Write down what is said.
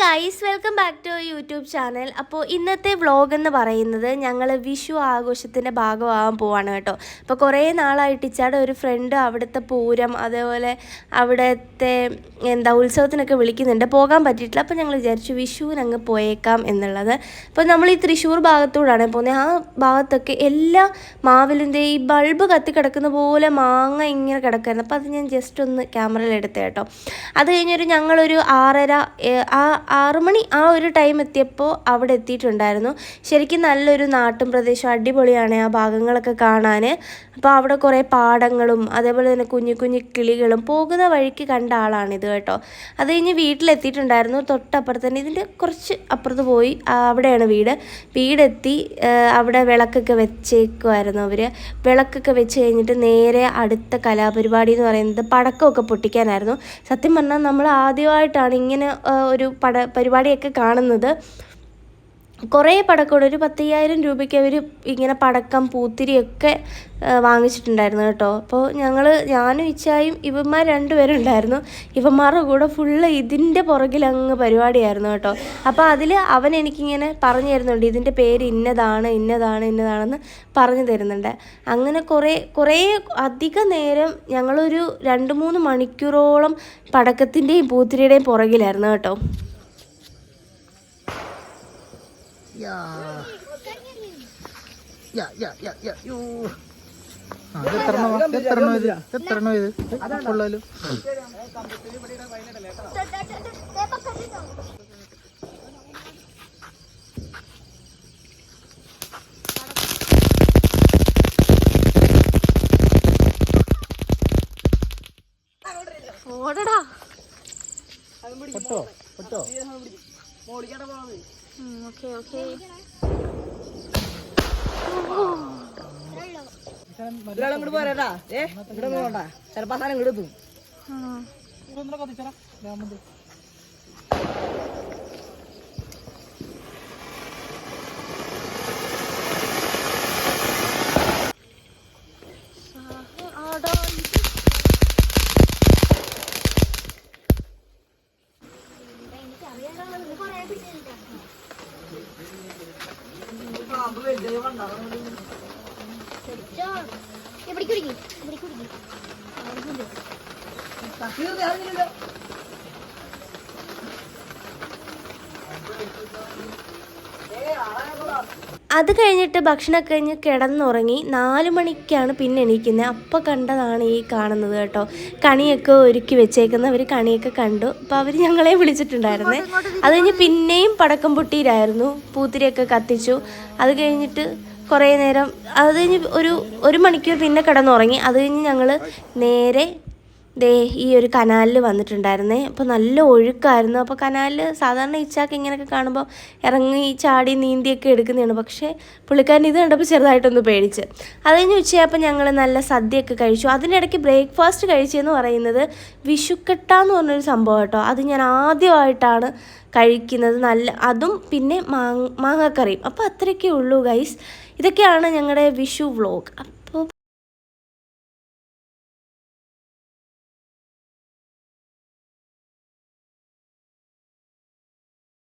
Guys welcome back to YouTube channel അപ്പോൾ ഇന്നത്തെ vlog എന്ന് പറയുന്നത് ഞങ്ങൾ വിഷു ആഘോഷത്തിന്റെ ഭാഗമാകാൻ പോവാണ് കേട്ടോ. അപ്പോൾ കുറേ നാളായിട്ട് ഇച്ചാടെ ഒരു ഫ്രണ്ട് അവിടുത്തെ പൂരം അതേപോലെ അവിടുത്തെ എന്താ ഉത്സവത്തിനൊക്കെ വിളിക്കുന്നുണ്ട്. പോകാൻ പറ്റിയിട്ടില്ല. അപ്പോൾ ഞങ്ങൾ വിചാരിച്ചു വിഷുവിന് അങ്ങ് പോയേക്കാം എന്നുള്ളത്. അപ്പോൾ നമ്മൾ ഈ തൃശ്ശൂർ ഭാഗത്തൂടാണ് പോകുന്നത് ആ ഭാഗത്തൊക്കെ എല്ലാ മാവിലിന്റെ ഈ ബൾബ് കത്തി കിടക്കുന്ന പോലെ മാങ്ങ ഇങ്ങനെ കിടക്കുമായിരുന്നു അപ്പോൾ അത് ഞാൻ ജസ്റ്റ് ഒന്ന് ക്യാമറയിൽ എടുത്തേ കേട്ടോ. അത് കഴിഞ്ഞൊരു ഞങ്ങളൊരു ആറര ആ ആറ് മണി ആ ഒരു ടൈം എത്തിയപ്പോൾ അവിടെ എത്തിയിട്ടുണ്ടായിരുന്നു. ശരിക്കും നല്ലൊരു നാട്ടും പ്രദേശം അടിപൊളിയാണ് ആ ഭാഗങ്ങളൊക്കെ കാണാൻ അപ്പോൾ അവിടെ കുറേ പാടങ്ങളും അതേപോലെ തന്നെ കുഞ്ഞു കുഞ്ഞു കിളികളും പോകുന്ന വഴിക്ക് കണ്ട ആളാണിത് കേട്ടോ. അത് കഴിഞ്ഞ് വീട്ടിലെത്തിയിട്ടുണ്ടായിരുന്നു. തൊട്ടപ്പുറത്ത് തന്നെ ഇതിന്റെ കുറച്ച് അപ്പുറത്ത് പോയി അവിടെയാണ് വീട്. വീടെത്തി അവിടെ വിളക്കൊക്കെ വെച്ചേക്കുമായിരുന്നു അവർ വിളക്കൊക്കെ വെച്ച് കഴിഞ്ഞിട്ട് നേരെ അടുത്ത കലാപരിപാടി എന്ന് പറയുന്നത് പടക്കമൊക്കെ പൊട്ടിക്കാനായിരുന്നു. സത്യം പറഞ്ഞാൽ നമ്മൾ ആദ്യമായിട്ടാണ് ഇങ്ങനെ ഒരു പട പരിപാടിയൊക്കെ കാണുന്നത്. കുറേ പടക്കമുണ്ട്. ഒരു പത്തയ്യായിരം രൂപയ്ക്ക് അവർ ഇങ്ങനെ പടക്കം പൂത്തിരിയൊക്കെ വാങ്ങിച്ചിട്ടുണ്ടായിരുന്നു കേട്ടോ. അപ്പോൾ ഞങ്ങൾ ഞാനും ഇച്ചായും ഇവന്മാർ രണ്ടുപേരും ഉണ്ടായിരുന്നു ഇവന്മാരുടെ കൂടെ ഫുള്ള് ഇതിന്റെ പുറകിൽ അങ്ങ് പരിപാടിയായിരുന്നു കേട്ടോ. അപ്പോൾ അതിൽ അവൻ എനിക്കിങ്ങനെ പറഞ്ഞു തരുന്നുണ്ട്. ഇതിന്റെ പേര് ഇന്നതാണ് ഇന്നതാണ് ഇന്നതാണെന്ന് പറഞ്ഞു തരുന്നുണ്ട്. അങ്ങനെ കുറേ കുറേ അധിക നേരം ഞങ്ങളൊരു രണ്ട് മൂന്ന് മണിക്കൂറോളം പടക്കത്തിന്റെയും പൂത്തിരിയുടെയും പുറകിലായിരുന്നു കേട്ടോ. യാ യാ യാ യാ യാ യോ ഇത് എത്രണ്ണോ ഇത് കൊള്ളാലോ ഓടടാ പൊട്ടോ പൊട്ടോ ഓക്കെ ഓക്കെ ഇങ്ങോട്ട് പോരാ ഏ ഇവിടെ പോകണ്ട ചിലപ്പോ സാധനം ഇങ്ങോട്ട് എത്തും എവിടേക്ക് കുടിക്കും എവിടേക്ക് കുടിക്കും. അത് കഴിഞ്ഞിട്ട് ഭക്ഷണമൊക്കെ കഴിഞ്ഞ് കിടന്നുറങ്ങി നാല് മണിക്കാണ് പിന്നെ എണീക്കുന്നത് അപ്പോൾ കണ്ടതാണ് ഈ കാണുന്നത് കേട്ടോ. കണിയൊക്കെ ഒരുക്കി വെച്ചേക്കുന്നവർ കണിയൊക്കെ കണ്ടു. അപ്പോൾ അവർ ഞങ്ങളെ വിളിച്ചിട്ടുണ്ടായിരുന്നേ. അത് കഴിഞ്ഞ് പിന്നെയും പടക്കം പൊട്ടിയിലായിരുന്നു. പൂത്തിരിയൊക്കെ കത്തിച്ചു. അത് കഴിഞ്ഞിട്ട് കുറേ നേരം അത് കഴിഞ്ഞ് ഒരു ഒരു മണിക്കൂർ പിന്നെ കിടന്നുറങ്ങി. അത് കഴിഞ്ഞ് ഞങ്ങൾ നേരെ ദേ ഈ ഒരു കനാലിൽ വന്നിട്ടുണ്ടായിരുന്നേ. അപ്പോൾ നല്ല ഒഴുക്കായിരുന്നു. അപ്പോൾ കനാലിൽ സാധാരണ ഇച്ചാക്ക് ഇങ്ങനെയൊക്കെ കാണുമ്പോൾ ഇറങ്ങി ചാടി നീന്തിയൊക്കെ എടുക്കുന്നതാണ്. പക്ഷേ പുള്ളിക്കാരൻ ഇത് കണ്ടപ്പോൾ ചെറുതായിട്ടൊന്ന് പേടിച്ച്. അത് കഴിഞ്ഞ് ഉച്ചയായപ്പോൾ ഞങ്ങൾ നല്ല സദ്യയൊക്കെ കഴിച്ചു. അതിനിടയ്ക്ക് ബ്രേക്ക്ഫാസ്റ്റ് കഴിച്ചതെന്ന് പറയുന്നത് വിഷുക്കട്ട എന്ന് പറഞ്ഞൊരു സംഭവം കേട്ടോ. അത് ഞാൻ ആദ്യമായിട്ടാണ് കഴിക്കുന്നത്. നല്ല അതും പിന്നെ മാങ്ങ മാങ്ങാക്കറിയും. അപ്പോൾ അത്രയൊക്കെ ഉള്ളൂ ഗൈസ്. ഇതൊക്കെയാണ് ഞങ്ങളുടെ വിഷു വ്ളോഗ്